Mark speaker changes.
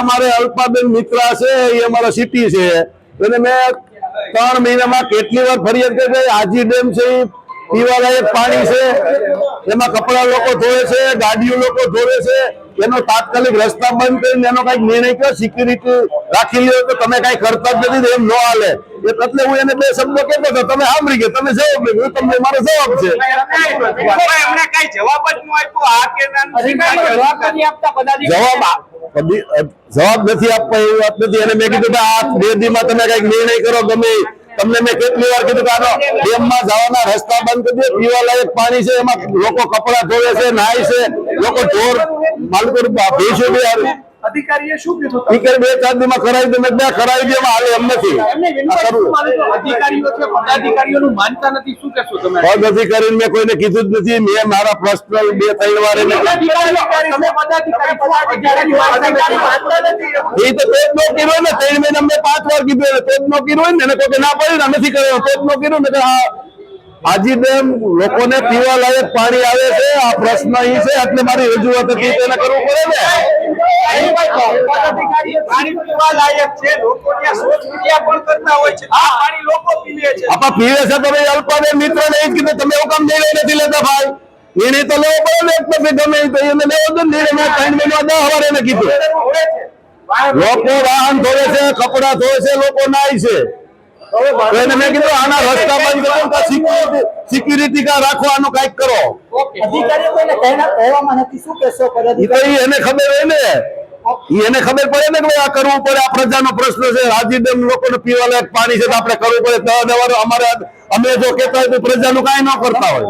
Speaker 1: અમારે અલ્પાબેન મિત્રા છે, એ અમારા સિટી છે. એને મેં ત્રણ મહિનામાં કેટલી વાર ફરિયાદ કરી આજી ડેમ છે પીવાલાયક પાણી છે, એમાં કપડા લોકો ધોવે છે, ગાડીઓ લોકો ધોવે છે, એનો તાત્કાલિક રસ્તા બંધ કરીને એનો કંઈક નિર્ણય કર્યો સિક્યુરિટી રાખી લ્યો, તો તમે કઈ કરતા જ નથી એમ ન હાલે. એટલે હું એને બે શબ્દો કહેતો હતો તમે સાંભળી ગયા તમે જવાબ નહીં હું તમને મારો જવાબ છે.
Speaker 2: કઈ જવાબ જ ન આપ્યો આ કે
Speaker 3: જવાબ નથી આપતા
Speaker 1: જવાબ આ- કદી- અ, જવાબ નથી આપવા એવી વાત નથી. અને મેં કીધું કે આ બે દીમાં તમે કંઈક નિર્ણય કરો ગમે તમને મેં કેટલી વાર કીધું કે આનો ડેમમાં જવાના રસ્તા બંધ કરી દે પીવા લાયક પાણી છે એમાં લોકો કપડા ધોવે છે નાય છે લોકો ઢોર માલકો ભેંસો બી આવે.
Speaker 3: અધિકારીએ શું કીધું
Speaker 1: કે બે ચાર દીમાં કરાવી દો મેં કરાવી દો હાલે એમ નથી?
Speaker 3: અધિકારીઓ છે પદાધિકારીઓનું માનતા નથી શું કહેશો તમે
Speaker 1: પદ અધિકારીને મેં કોઈને કીધું જ નથી મેં મારા પર્સનલ બે ત્રણ વાર એને. એ તો પેટ નો કર્યો ને ત્રણ મહિના મેં પાંચ વાર કીધું પેટ નો કર્યો ને એને કોઈ ના પડી ને નથી કર્યો પેટ નો કીધું ને આજી ડેમ લોકોને પીવા લાયક પાણી આવે છે આ પ્રશ્ન એ છે એટલે મારી રજૂઆત હતી તેને કરવું પડે ને?
Speaker 2: પીવા છે
Speaker 1: તો ભાઈ અલ્પાબેન મિત્ર ને કીધું તમે એવું કામ નિર્ણય નથી લેતા ભાઈ. નિર્ણય તો લેવો પડે ને એક પછી ગમે તો એને લેવો જ નિર્ણય. મેં ત્રણ મહિના દસ વાર એને કીધું. લોકો વાહન ધોવે છે કપડા ધોવે છે લોકો નાય છે. તો એને મેં કીધું આના રસ્તા બંધ કરો સિક્યુરિટી સિક્યુરિટી કા રાખો આનું કંઈક કરો.
Speaker 3: અધિકારીઓ કોઈને કહેવામાં નથી. શું કહેશો
Speaker 1: ઈ તો
Speaker 3: પદાધિકારી
Speaker 1: ઈ એને ખબર હોય ને. એને ખબર પડે ને કે આ કરવું પડે આ પ્રજાનો પ્રશ્ન છે હાજી ડેમ લોકોને પીવા લાયક પાણી છે તો આપણે કરવું પડે. દવા દવાનું અમારે અમે જો કહેતા હોય તો પ્રજાનું કાંઈ ન કરતા હોય.